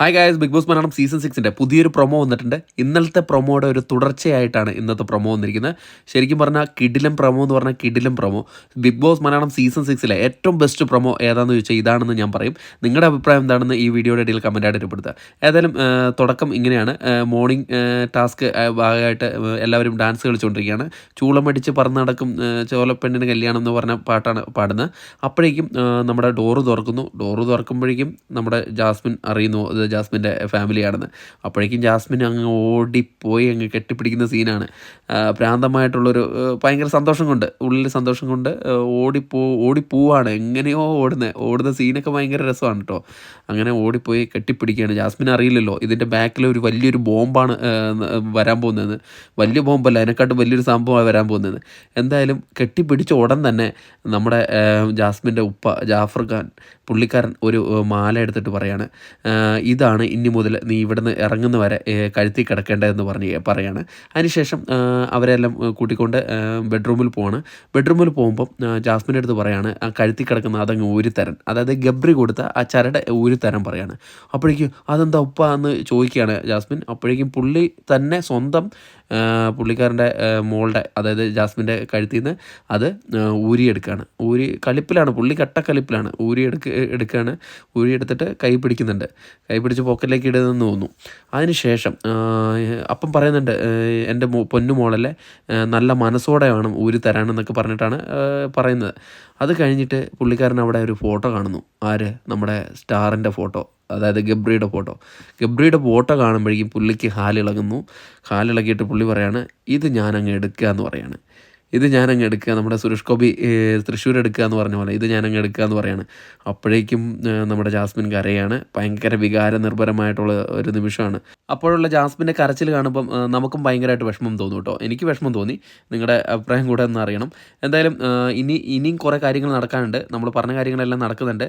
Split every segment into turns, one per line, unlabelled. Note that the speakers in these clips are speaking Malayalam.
Hi guys big boss Malayalam season സിക്സിന്റെ പുതിയൊരു പ്രൊമോ വന്നിട്ടുണ്ട്. ഇന്നലത്തെ പ്രൊമോയുടെ ഒരു തുടർച്ചയായിട്ടാണ് ഇന്നത്തെ പ്രൊമോ വന്നിരിക്കുന്നത്. ശരിക്കും പറഞ്ഞാൽ കിഡിലം പ്രൊമോ എന്ന് പറഞ്ഞാൽ കിഡിലം promo big boss Malayalam season സിക്സിലെ ഏറ്റവും ബെസ്റ്റ് പ്രൊമോ ഏതാണെന്ന് ചോദിച്ചാൽ ഇതാണെന്ന് ഞാൻ പറയും. നിങ്ങളുടെ അഭിപ്രായം എന്താണെന്ന് ഈ വീഡിയോയുടെ ഇടയിൽ കമന്റായിട്ട് രൂപപ്പെടുത്തുക ഏതായാലും തുടക്കം ഇങ്ങനെയാണ്. മോർണിംഗ് ടാസ്ക് ഭാഗമായിട്ട് എല്ലാവരും ഡാൻസ് കളിച്ചുകൊണ്ടിരിക്കുകയാണ് ചൂളമടിച്ച് പറന്ന് നടക്കും ചോലപ്പെണ്ണിന് കല്യാണം എന്ന് പറഞ്ഞ പാട്ടാണ് പാടുന്നത്. അപ്പോഴേക്കും നമ്മുടെ ഡോറ് തുറക്കുന്നു. ഡോറ് തുറക്കുമ്പോഴേക്കും നമ്മുടെ ജാസ്മിൻ അറിയുന്നു ജാസ്മിന്റെ ഫാമിലിയാണെന്ന് അപ്പോഴേക്കും ജാസ്മിൻ അങ്ങ് ഓടിപ്പോയി അങ്ങ് കെട്ടിപ്പിടിക്കുന്ന സീനാണ് പ്രാന്തമായിട്ടുള്ളൊരു ഭയങ്കര സന്തോഷം കൊണ്ട് ഉള്ളിൽ സന്തോഷം കൊണ്ട് ഓടിപ്പോ ഓടിപ്പോവാണ്. എങ്ങനെയോ ഓടുന്നത് ഓടുന്ന സീനൊക്കെ ഭയങ്കര രസമാണ് കേട്ടോ അങ്ങനെ ഓടിപ്പോയി കെട്ടിപ്പിടിക്കുകയാണ്. ജാസ്മിൻ അറിയില്ലല്ലോ ഇതിന്റെ ബാക്കിൽ ഒരു വലിയൊരു ബോംബാണ് വരാൻ പോകുന്നത് വലിയ ബോംബല്ല അതിനെക്കാട്ടും വലിയൊരു സംഭവമാണ് വരാൻ പോകുന്നത് എന്തായാലും കെട്ടിപ്പിടിച്ച ഉടൻ തന്നെ നമ്മുടെ ജാസ്മിന്റെ ഉപ്പ ജാഫർ ഖാൻ പുള്ളിക്കാരൻ ഒരു മാല എടുത്തിട്ട് പറയാണ് ആ, ഇതാണ് ഇനി മുതൽ നീ ഇവിടുന്ന് ഇറങ്ങുന്ന വരെ കഴുത്തി കിടക്കേണ്ടതെന്ന് പറഞ്ഞ് പറയാണ്. അതിനുശേഷം അവരെല്ലാം കൂട്ടിക്കൊണ്ട് ബെഡ്റൂമിൽ പോവാണ്. ബെഡ്റൂമിൽ പോകുമ്പം ജാസ്മിന്റെ അടുത്ത് പറയാണ് ആ കഴുത്തി കിടക്കുന്ന അതങ്ങ് ഊരിത്തരൻ. അതായത് ഗബ്രി കൊടുത്ത ആ ചരട് ഊരിത്തരൻ പറയാണ്. അപ്പോഴേക്കും അതെന്താ ഉപ്പ? എന്ന് ചോദിക്കുകയാണ് ജാസ്മിൻ. അപ്പോഴേക്കും പുള്ളി തന്നെ സ്വന്തം പുള്ളിക്കാരന്റെ മോളുടെ അതായത് ജാസ്മിന്റെ കഴുത്തിൽ നിന്ന് അത് ഊരി ഊരിയെടുക്കുകയാണ് ഊരി കളിപ്പിലാണ് പുള്ളി കട്ട കളിപ്പിലാണ് ഊരി എടുക്ക എടുക്കുകയാണ് ഊരി എടുത്തിട്ട് കൈ പിടിക്കുന്നുണ്ട്. കൈ പിടിച്ച് പോക്കറ്റിലേക്ക് ഇടുന്നതെന്ന് തോന്നുന്നു. അതിനുശേഷം ശേഷം അപ്പം പറയുന്നുണ്ട് എന്റെ മോ പൊന്നു മോളല്ലേ നല്ല മനസ്സോടെ വേണം ഊരി തരാനെന്നൊക്കെ പറഞ്ഞിട്ടാണ് പറയുന്നത്. അത് കഴിഞ്ഞിട്ട് പുള്ളിക്കാരൻ അവിടെ ഒരു ഫോട്ടോ കാണുന്നു. ആര്? നമ്മുടെ സ്റ്റാറിന്റെ ഫോട്ടോ. അതായത് ഗബ്രിയുടെ ഫോട്ടോ. ഗബ്രിയുടെ ഫോട്ടോ കാണുമ്പോഴേക്കും പുള്ളിക്ക് ഹാലിളകുന്നു. ഹാലിളകിയിട്ട് പുള്ളി പറയാണ് ഇത് ഞാനങ്ങ് എടുക്കുക എന്ന് പറയാണ്. ഇത് ഞാനങ്ങ് എടുക്കുക. നമ്മുടെ സുരേഷ് ഗോപി തൃശ്ശൂർ എടുക്കുക എന്ന് പറഞ്ഞ പോലെ ഇത് ഞാനങ്ങ് എടുക്കുക എന്ന് പറയാണ്. അപ്പോഴേക്കും നമ്മുടെ ജാസ്മിൻ കരയാണ്. ഭയങ്കര വികാര നിർഭരമായിട്ടുള്ള ഒരു നിമിഷമാണ്. അപ്പോഴുള്ള ജാസ്മിന്റെ കരച്ചിൽ കാണുമ്പം നമുക്കും ഭയങ്കരമായിട്ട് വിഷമം തോന്നും കേട്ടോ. എനിക്ക് വിഷമം തോന്നി. നിങ്ങളുടെ അഭിപ്രായം കൂടെ ഒന്ന് അറിയണം. എന്തായാലും ഇനി ഇനിയും കുറേ കാര്യങ്ങൾ നടക്കാനുണ്ട്. നമ്മൾ പറഞ്ഞ കാര്യങ്ങളെല്ലാം നടക്കുന്നുണ്ട്.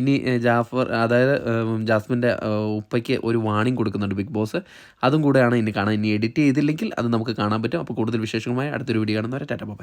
ഇനി ജാഫർ അതായത് ജാസ്മിന്റെ ഉപ്പയ്ക്ക് ഒരു വാണിംഗ് കൊടുക്കുന്നുണ്ട് ബിഗ് ബോസ്. അതും കൂടെയാണ് ഇനി കാണാൻ. ഇനി എഡിറ്റ് ചെയ്തില്ലെങ്കിൽ അത് നമുക്ക് കാണാൻ പറ്റും. അപ്പോൾ കൂടുതൽ വിശേഷങ്ങളുമായി അടുത്തൊരു വീഡിയോ കാണുന്നവരെ টাটা বাবাই